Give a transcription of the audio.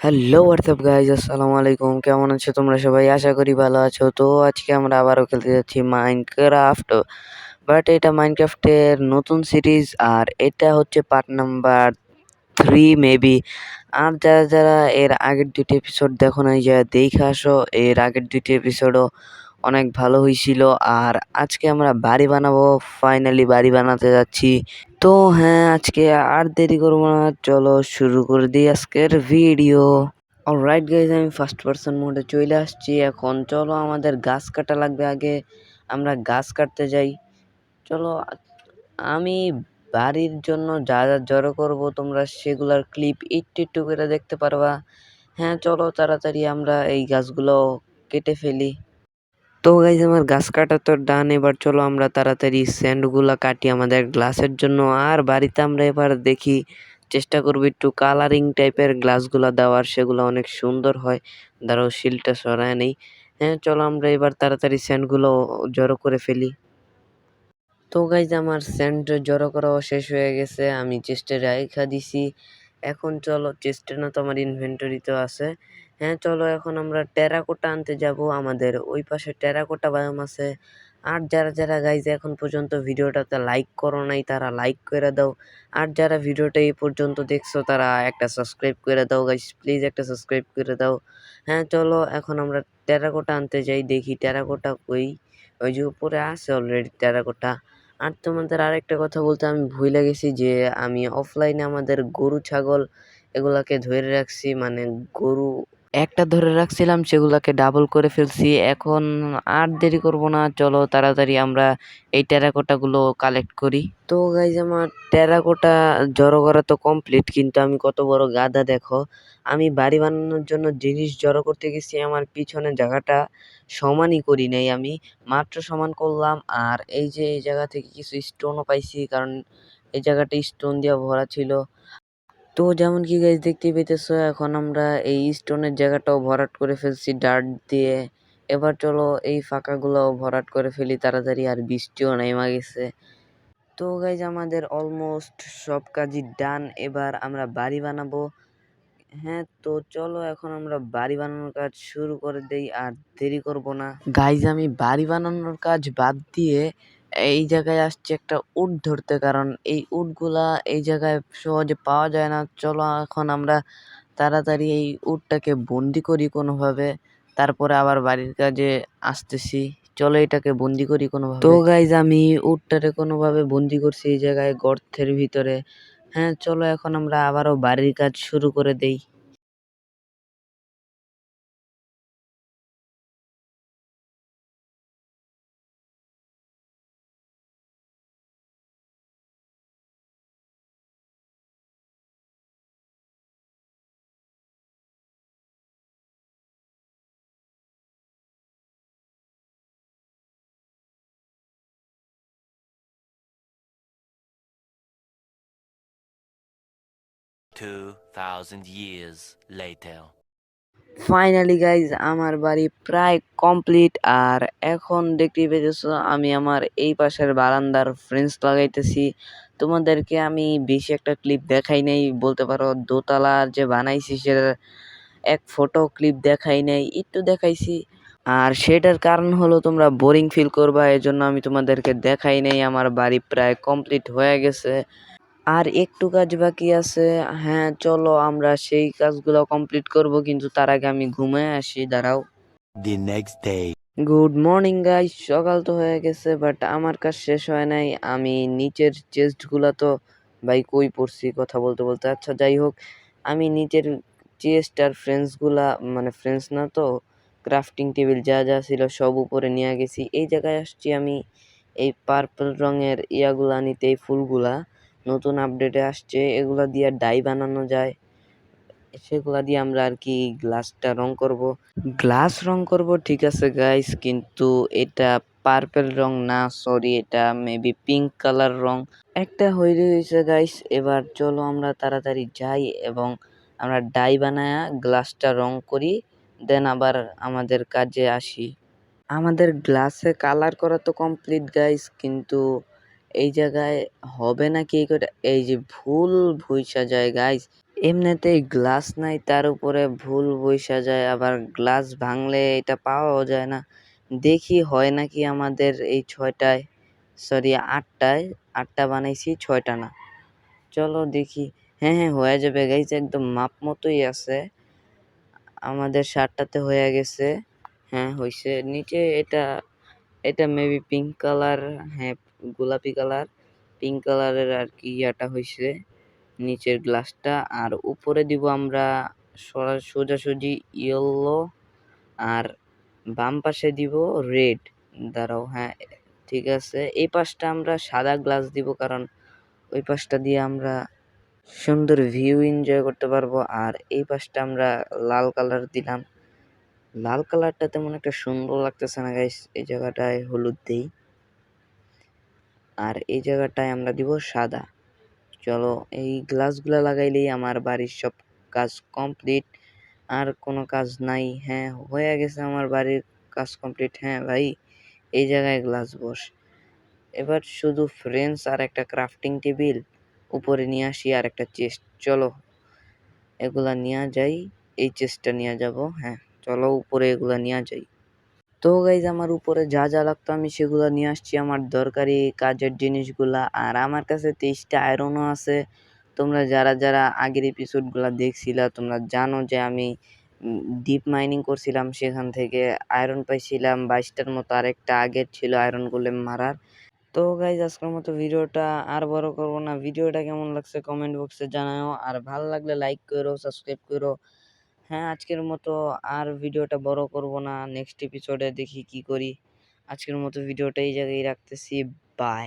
Hello WhatsApp guys আসসালামু আলাইকুম কেমন আছো তোমরা সবাই? আশা করি ভালো আছো। তো আজকে আমরা আবারও খেলতে যাচ্ছি মাইনক্রাফট বাট এটা মাইনক্রাফটের নতুন সিরিজ আর এটা হচ্ছে পার্ট নাম্বার থ্রি মেবি আর যারা যারা এর আগের দুটি এপিসোড দেখো নাই যা দেখে আসো, এর আগের দুটি এপিসোডও অনেক ভালো হয়েছিল। আর আজকে আমরা বাড়ি বানাবো। ফাইনালি বাড়ি বানাতে যাচ্ছি। তো হ্যাঁ আজকে আর দেরি করব না। চলো শুরু করে দিই আজকের ভিডিও অলরাইট গাইজ আমি ফার্স্ট পার্সন মোডে চলে আসছি। এখন চলো আমাদের গাছ কাটা লাগবে আগে। আমরা গাছ কাটতে যাই। চলো, আমি বাড়ির জন্য যা যা জড়ো করব তোমরা সেগুলার ক্লিপ একটু একটু করে দেখতে পারবা। হ্যাঁ চলো তাড়াতাড়ি আমরা এই গাছগুলো কেটে ফেলি। তো গাইজ আমার গাছ কাটা তো ডান এবার চলো আমরা তাড়াতাড়ি স্যান্ডগুলা কাটি আমাদের গ্লাসের জন্য। আর বাড়িতে আমরা এবার দেখি, চেষ্টা করব একটু কালারিং টাইপের গ্লাসগুলো দেওয়ার, সেগুলো অনেক সুন্দর হয়। ধরো শিলটা সরায় নেই। হ্যাঁ চলো আমরা এবার তাড়াতাড়ি স্যান্ডগুলো জড়ো করে ফেলি। তো গাইজ আমার স্যান্ড জড়ো করাও শেষ হয়ে গেছে, আমি চেস্টে রাইখা দিছি। এখন চলো চেস্টে না তো আমার ইনভেন্টরিতেও আছে। হ্যাঁ চলো এখন আমরা টেরাকোটা আনতে যাব। আমাদের ওই পাশে টেরাকোটা বায়াম আছে। আর যারা যারা গাইজ এখন পর্যন্ত ভিডিওটাতে লাইক করো নাই, তারা লাইক করে দাও। আর যারা ভিডিওটা এই পর্যন্ত দেখছ, তারা একটা সাবস্ক্রাইব করে দাও গাইজ প্লিজ একটা সাবস্ক্রাইব করে দাও। হ্যাঁ চলো এখন আমরা টেরাকোটা আনতে যাই, দেখি টেরাকোটা কই। ওই যে উপরে আছে অলরেডি টেরাকোটা। আর তোমাদের আরেকটা কথা বলতে আমি ভুলে গেছি যে, আমি অফলাইনে আমাদের গরু, ছাগল এগুলাকে ধরে রাখছি মানে গরু একটা ধরে রাখছিলাম, সেগুলাকে ডাবল করে ফেলছি। এখন আর দেরি করব না, চলো তাড়াতাড়ি আমরা এই টেরাকোটাগুলো কালেক্ট করি। তো গাইজ আমার টেরাকোটা জড়ো করা তো কমপ্লিট কিন্তু আমি কত বড় গাদা দেখো। আমি বাড়ি বানানোর জন্য জিনিস জড়ো করতে গেছি, আমার পিছনের জায়গাটা সমানই করি নাই আমি। মাত্র সমান করলাম, আর এই যে এই জায়গা থেকে কিছু স্টোনও পাইছি, কারণ এই জায়গাটা স্টোন দিয়ে ভরা ছিল। তো যেমন কি গাইজ দেখতে পেতেছো এখন আমরা এই স্টোনের জায়গাটাও ভরাট করে ফেলছি ডার্ট দিয়ে। এবার চলো এই ফাঁকাগুলো ভরাট করে ফেলি তাড়াতাড়ি, আর বৃষ্টিও নেমা গেছে। তো গাইজ আমাদের অলমোস্ট সব কাজই ডান এবার আমরা বাড়ি বানাবো। হ্যাঁ তো চলো এখন আমরা বাড়ি বানানোর কাজ শুরু করে দেই, আর দেরি করব না। গাইজ আমি বাড়ি বানানোর কাজ বাদ দিয়ে এই জায়গায় আসছে একটা উট ধরতে। কারণ এই উটগুলা এই জায়গায় সহজে পাওয়া যায় না। চলো এখন আমরা তাড়াতাড়ি এই উটটাকে বন্দি করি কোনোভাবে। তারপরে আবার বাড়ির কাজে আসতেছি। চলো এটাকে বন্দি করি কোনোভাবে। তো গাইজ আমি উটটারে কোনোভাবে বন্দি করছি এই জায়গায় গর্তের ভিতরে। হ্যাঁ চলো এখন আমরা আবারও বাড়ির কাজ শুরু করে দেই। Two thousand years later. Finally guys আমার বাড়ি প্রায় কমপ্লিট আর এখন দেখতেই পেতেছো, আমি আমার এই পাশের বারান্দার ফ্রেন্স লাগাইতেছি। তোমাদেরকে আমি বেশি একটা ক্লিপ দেখাই নাই, বলতে পারো দোতলার যে বানাইছি সেটার এক ফটো ক্লিপ দেখাই নাই, একটু দেখাইছি। আর সেটার কারণ হলো তোমরা বোরিং ফিল করবা, এজন্য আমি তোমাদেরকে দেখাই নাই, আমার বাড়ি প্রায় কমপ্লিট হয়ে গেছে। আর একটু কাজ বাকি আছে। হ্যাঁ চলো আমরা সেই কাজগুলো কমপ্লিট করব কিন্তু তার আগে আমি ঘুমায় আসি দাঁড়াও। The next day good morning guys সকাল তো হয়ে গেছে বাট আমার কাজ শেষ হয় নাই। আমি নিচের চেস্টগুলো তো ভাই কই পড়ছি কথা বলতে বলতে। আচ্ছা যাই হোক আমি নিচের চেস্ট আর ফ্রেন্ডসগুলা মানে ফ্রেন্ডস না তো ক্রাফটিং টেবিল যা যা ছিল সব উপরে নিয়ে গেছি। এই জায়গায় আসছি আমি এই পার্পল রঙের ইয়াগুলা নিতে এই ফুলগুলা। নতুন আপডেটে আসছে, এগুলা দিয়ে ডাই বানানো যায়। সেগুলা দিয়ে আমরা আর কি গ্লাসটা রং করব। গ্লাস রং করব, ঠিক আছে গাইস কিন্তু এটা পার্পেল রং না সরি এটা মেবি পিঙ্ক কালার রং। একটা হইলে হয়েছে গাইস এবার চলো আমরা তাড়াতাড়ি যাই এবং আমরা ডাই বানায়া গ্লাসটা রং করি দেন আবার আমাদের কাজে আসি। আমাদের গ্লাসে কালার করা তো কমপ্লিট গাইস কিন্তু এই জায়গায় হবে না কি করে? এই যে ভুল ভুইসা যায় গাইস এমনিতেই গ্লাস নাই, তার উপরে ভুল বইসা যায়, আবার গ্লাস ভাঙলে এটা পাওয়াও যায় না। দেখি হয় নাকি আমাদের এই ছয়টায় সরি আটটায়, আটটা বানাইছি, ছয়টা না। চলো দেখি। হ্যাঁ হ্যাঁ হয়ে যাবে গাইজ একদম মাপ মতোই আছে। আমাদের সাতটাতে হয়ে গেছে। হ্যাঁ হয়েছে নিচে এটা এটা মেবি পিঙ্ক কালার হ্যাঁ গোলাপি কালার পিঙ্ক কালারের আর কি ইয়াটা হয়েছে নিচের গ্লাসটা আর উপরে দিব আমরা সোজাসুজি ইয়েলো আর বাম পাশে দিব রেড দাঁড়াও হ্যাঁ ঠিক আছে। এই পাশটা আমরা সাদা গ্লাস দিব কারণ ওই পাশটা দিয়ে আমরা সুন্দর ভিউ এনজয় করতে পারব। আর এই পাশটা আমরা লাল কালার দিলাম। লাল কালারটা তেমন একটা সুন্দর লাগতেছে না গাইস এই জায়গাটায় হলুদ দেই। আর এই জায়গাটায় আমরা দিব সাদা। চলো, এই গ্লাসগুলো লাগাইলেই আমার বাড়ির সব কাজ কমপ্লিট। আর কোনো কাজ নাই হ্যাঁ হয়ে গেছে আমার বাড়ির কাজ কমপ্লিট। হ্যাঁ ভাই, এই জায়গায় গ্লাস বস। এবার শুধু ফ্রেন্স আর একটা ক্রাফটিং টেবিল উপরে নিয়ে আসি আর একটা চেস্ট। চলো, এগুলা নিয়ে যাই, এই চেস্টটা নিয়ে যাব হ্যাঁ চলো উপরে এগুলা নিয়ে যাই। তো গাইজ আমার উপরে যা যা লাগতো আমি সেগুলো নিয়ে আসছি। আমার দরকারি কাজের জিনিসগুলা, আর আমার কাছে তেইশটা আয়রনও আছে। তোমরা যারা যারা আগের এপিসোডগুলো দেখছিলা, তোমরা জানো যে আমি ডিপ মাইনিং করছিলাম সেখান থেকে। আয়রন পাইছিলাম, বাইশটার মতো আরেকটা আগের ছিল আয়রন গোলেম মারার। তো গাইজ আজকের মতো ভিডিওটা আর বড় করব না। ভিডিওটা কেমন লাগছে কমেন্ট বক্সে জানাও আর ভালো লাগলে লাইক করো সাবস্ক্রাইব করো। হ্যাঁ আজকের মতো আর ভিডিওটা বড় করব না। নেক্সট এপিসোডে দেখি কি করি। আজকের মতো ভিডিওটা এই জায়গায় রাখতেছি। বাই